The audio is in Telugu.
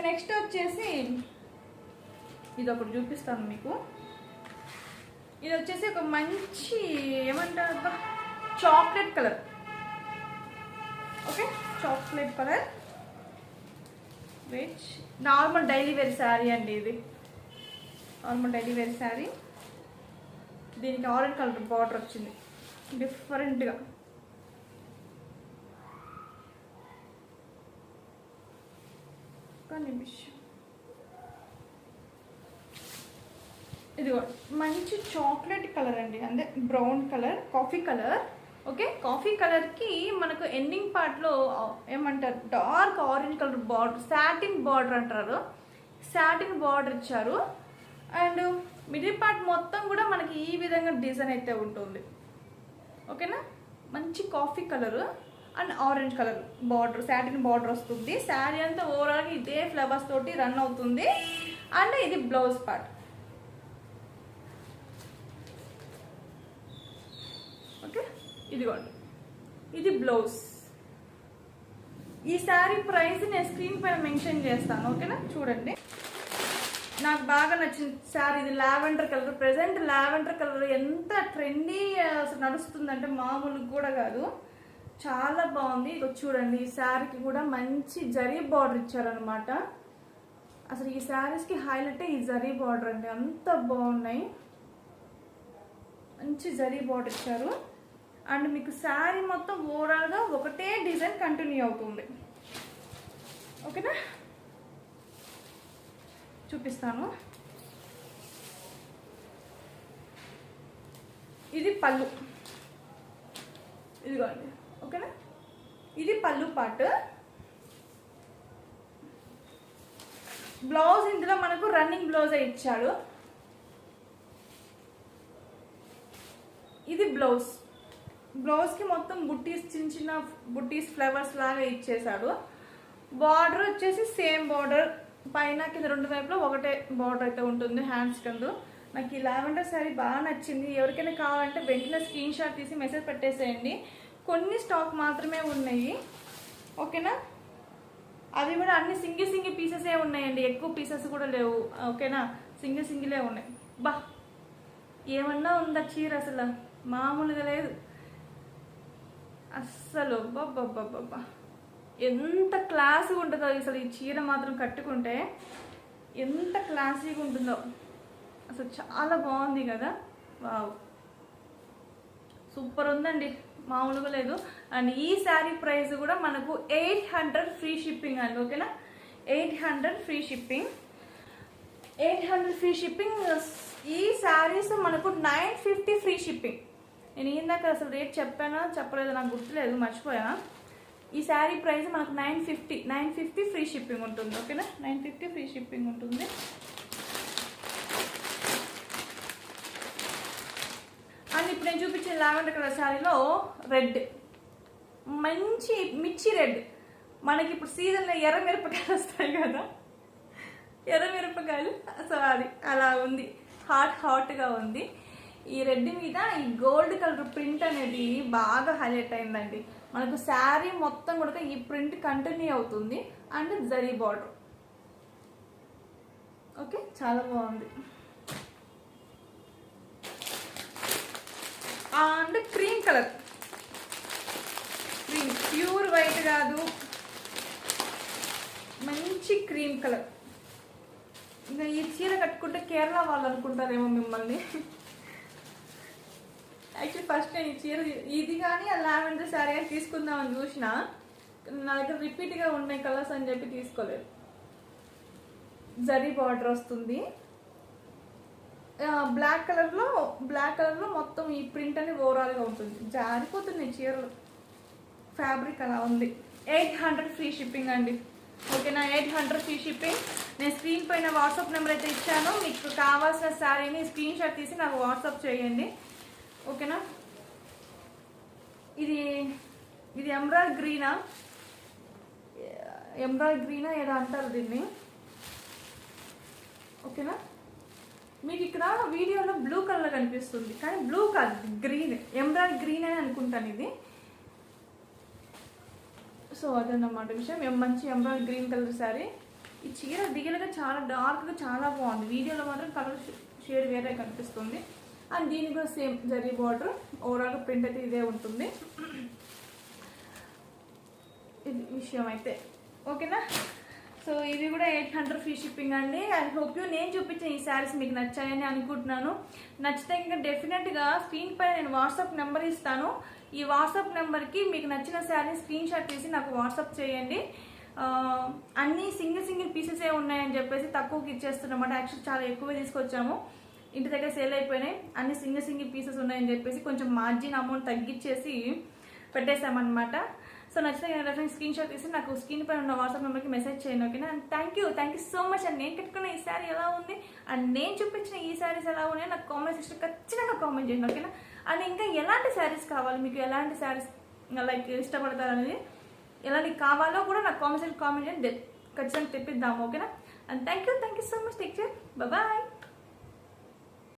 ఇంక నెక్స్ట్ వచ్చేసి ఇది ఒకటి చూపిస్తాను మీకు. ఇది వచ్చేసి ఒక మంచి ఏమంటారు chocolate colour okay chocolate colour which normal daily wear sari అండి ఇది. నార్మల్ డైలీ వేర్ శారీ దీనికి ఆరెంజ్ కలర్ బార్డర్ వచ్చింది. డిఫరెంట్గా నిమిషం. ఇదిగో మంచి చాక్లెట్ కలర్ అండి. అంటే brown colour coffee colour. Okay? Coffee కలర్కి మనకు ఎండింగ్ పార్ట్లో ఏమంటారు? Dark orange colour border satin border అంటారు. సాటిన్ బార్డర్ ఇచ్చారు. అండ్ మిడిల్ పార్ట్ మొత్తం కూడా మనకి ఈ విధంగా డిజైన్ అయితే ఉంటుంది. ఓకేనా? మంచి coffee colour. And orange colour border satin border వస్తుంది. శారీ అంతా ఓవరాల్గా ఇదే ఫ్లవర్స్ తోటి రన్ అవుతుంది. అండ్ ఇది బ్లౌజ్ పార్ట్ ఓకే ఇదిగోండి. ఇది బ్లౌజ్ ఈ శారీ ప్రైస్ నేను స్క్రీన్ పైన మెన్షన్ చేస్తాను. ఓకేనా చూడండి. నాకు బాగా నచ్చిన శారీ ఇది lavender colour present lavender colour ఎంత ట్రెండీ అసలు నడుస్తుందంటే మామూలుగా కూడా కాదు. చాలా బాగుంది. ఇక చూడండి ఈ శారీకి కూడా మంచి జరీ బార్డర్ ఇచ్చారనమాట అసలు ఈ శారీస్కి హైలైట్ ఈ జరీ బార్డర్ అండి. అంత బాగున్నాయి. మంచి జరీ బార్డర్ ఇచ్చారు. అండ్ మీకు శారీ మొత్తం ఓవరాల్గా ఒకటే డిజైన్ కంటిన్యూ అవుతుంది. ఓకేనా? చూపిస్తాను. ఇది పళ్ళు. ఇదిగోండి. ఓకేనా? ఇది పళ్ళు పార్ట్ బ్లౌజ్ ఇందులో మనకు రన్నింగ్ బ్లౌజ్ ఇచ్చాడు. ఇది బ్లౌజ్. బ్లౌజ్కి మొత్తం బుట్టీస్ చిన్న చిన్న బుట్టీస్ ఫ్లవర్స్ లాగా ఇచ్చేసాడు బార్డర్ వచ్చేసి సేమ్ బార్డర్. పైన కింద రెండు వైపులో ఒకటే బార్డర్ అయితే ఉంటుంది హ్యాండ్స్ కింద. నాకు ఈ లావెండర్ శారీ బాగా నచ్చింది. ఎవరికైనా కావాలంటే వెంటనే స్క్రీన్ షాట్ తీసి మెసేజ్ పెట్టేసేయండి. కొన్ని స్టాక్ మాత్రమే ఉన్నాయి. ఓకేనా? అవి కూడా అన్ని సింగిల్ సింగిల్ పీసెసే ఉన్నాయండి. ఎక్కువ పీసెస్ కూడా లేవు. ఓకేనా? సింగిల్ సింగిలే ఉన్నాయి. బా! ఏమన్నా ఉందా చీర అసలు? మామూలుగా లేదు. అస్సలు బాబ్బా ఎంత క్లాస్గా ఉంటుందో అసలు ఈ చీర మాత్రం కట్టుకుంటే. ఎంత క్లాసీగా ఉంటుందో. అసలు చాలా బాగుంది కదా? వావ్! సూపర్ ఉందండి. మామూలుగా లేదు. అండ్ ఈ శారీ ప్రైస్ కూడా మనకు ఎయిట్ హండ్రెడ్ ఫ్రీ షిప్పింగ్ అండి ఓకేనా? Eight hundred free shipping. Eight hundred free shipping ఈ శారీస్ మనకు నైన్ ఫిఫ్టీ ఫ్రీ షిప్పింగ్. నేను ఇందాక అసలు రేట్ చెప్పానా చెప్పలేదు నాకు గుర్తులేదు మర్చిపోయానా ఈ శారీ ప్రైస్ మనకు nine fifty nine fifty free shipping ఉంటుంది ఓకేనా? నైన్ ఫిఫ్టీ ఫ్రీ షిప్పింగ్ ఉంటుంది అండ్ ఇప్పుడు లావెండర్ కలర్ శారీలో రెడ్. మంచి మిర్చి రెడ్. మనకి ఇప్పుడు సీజన్లో ఎర్ర మిరపకాయలు వస్తాయి కదా? ఎర్ర మిరపకాయలు? సో అది అలా ఉంది. హాట్ హాట్గా ఉంది. ఈ రెడ్ మీద ఈ గోల్డ్ కలర్ ప్రింట్ అనేది బాగా హైలైట్ అయిందండి. మనకు శారీ మొత్తం కూడా ఈ ప్రింట్ కంటిన్యూ అవుతుంది అండ్ జరీ బార్డర్. ఓకే? చాలా బాగుంది. అంటే cream colour. Cream. Pure white కాదు. మంచి క్రీమ్ కలర్. ఇంకా ఈ చీర కట్టుకుంటే కేరళ వాళ్ళు అనుకుంటారేమో మిమ్మల్ని. యాక్చువల్లీ ఫస్ట్ నేను ఈ చీర ఇది కానీ ఆ లావెండర్ శారీ అని తీసుకుందామని చూసిన నా దగ్గర రిపీట్గా ఉన్నాయి కలర్స్ అని చెప్పి తీసుకోలేదు. జరీ బార్డర్ వస్తుంది. బ్లాక్ కలర్లో బ్లాక్ కలర్లో మొత్తం ఈ ప్రింట్ అనేది ఓవరాల్గా ఉంటుంది జారిపోతుంది చీరలు. ఫ్యాబ్రిక్ అలా ఉంది. ఎయిట్ హండ్రెడ్ ఫ్రీ షిప్పింగ్ అండి. ఓకేనా? ఎయిట్ హండ్రెడ్ ఫ్రీ షిప్పింగ్ నేను స్క్రీన్ పైన వాట్సాప్ నెంబర్ అయితే ఇచ్చాను. మీకు కావాల్సిన శారీని స్క్రీన్ షాట్ తీసి నాకు వాట్సాప్ చేయండి. ఓకేనా? ఇది ఇది ఎమ్రాయిడ్ గ్రీనా ఎమ్రాయిడ్ గ్రీనా ఏదో అంటారు దీన్ని? ఓకేనా? మీకు ఇక్కడ వీడియోలో బ్లూ కలర్ కనిపిస్తుంది. కానీ బ్లూ కాదు గ్రీన్ ఎంబ్రాయిడ్ గ్రీన్ అని అనుకుంటాను ఇది. సో అదన్నమాట విషయం. మంచి ఎంబ్రాయిడ్ గ్రీన్ కలర్ శారీ ఈ చీర దిగలుగా చాలా డార్క్గా చాలా బాగుంది. వీడియోలో మాత్రం కలర్ షేడ్ వేరే కనిపిస్తుంది. అండ్ దీనికి కూడా సేమ్ జరీ బార్డర్ ఓవరాల్గా ప్రింట్ అయితే ఇదే ఉంటుంది. ఇది విషయం అయితే. ఓకేనా సో ఇవి కూడా ఎయిట్ హండ్రెడ్ ఫ్రీ షిప్పింగ్ అండి. ఐ హోప్ యూ నేను చూపించిన ఈ శారీస్ మీకు నచ్చాయని అనుకుంటున్నాను. నచ్చితే ఇంకా డెఫినెట్గా స్క్రీన్ పైన నేను వాట్సాప్ నెంబర్ ఇస్తాను. ఈ వాట్సాప్ నెంబర్కి మీకు నచ్చిన శారీ స్క్రీన్ షాట్ తీసి నాకు వాట్సాప్ చేయండి. ఆ, అన్ని సింగిల్ సింగిల్ పీసెసే ఉన్నాయని చెప్పేసి తక్కువకి ఇచ్చేస్తున్నమాట యాక్చువల్ చాలా ఎక్కువ తీసుకొచ్చాము. ఇంటి దగ్గర సేల్ అయిపోయినాయి. అన్ని సింగిల్ సింగిల్ పీసెస్ ఉన్నాయని చెప్పేసి కొంచెం మార్జిన్ అమౌంట్ తగ్గించేసి పెట్టేశామన్నమాట. సో నచ్చితే రెఫరెన్స్ స్క్రీన్ షాట్ తీసి నాకు స్క్రీన్ పైన ఉన్న వాట్సాప్ నెంబర్కి మెసేజ్ చేయండి ఓకేనా and thank you thank you so much and నేను కట్టుకున్న ఈ శారీ ఎలా ఉంది? అండ్ నేను చూపించిన ఈ శారీస్ ఎలా ఉన్నాయో నాకు కామెంట్ సెక్షన్ ఖచ్చితంగా కామెంట్ చేయండి ఓకేనా అండ్ ఇంకా ఎలాంటి శారీస్ కావాలి? మీకు ఎలాంటి శారీస్ లైక్ ఇష్టపడతారు అనేది? ఎలాంటి కావాలో కూడా నాకు కామెంట్ సెక్షన్ కామెంట్ చేయండి. ఖచ్చితంగా తెప్పిద్దాము ఓకేనా and thank you thank you so much take care bye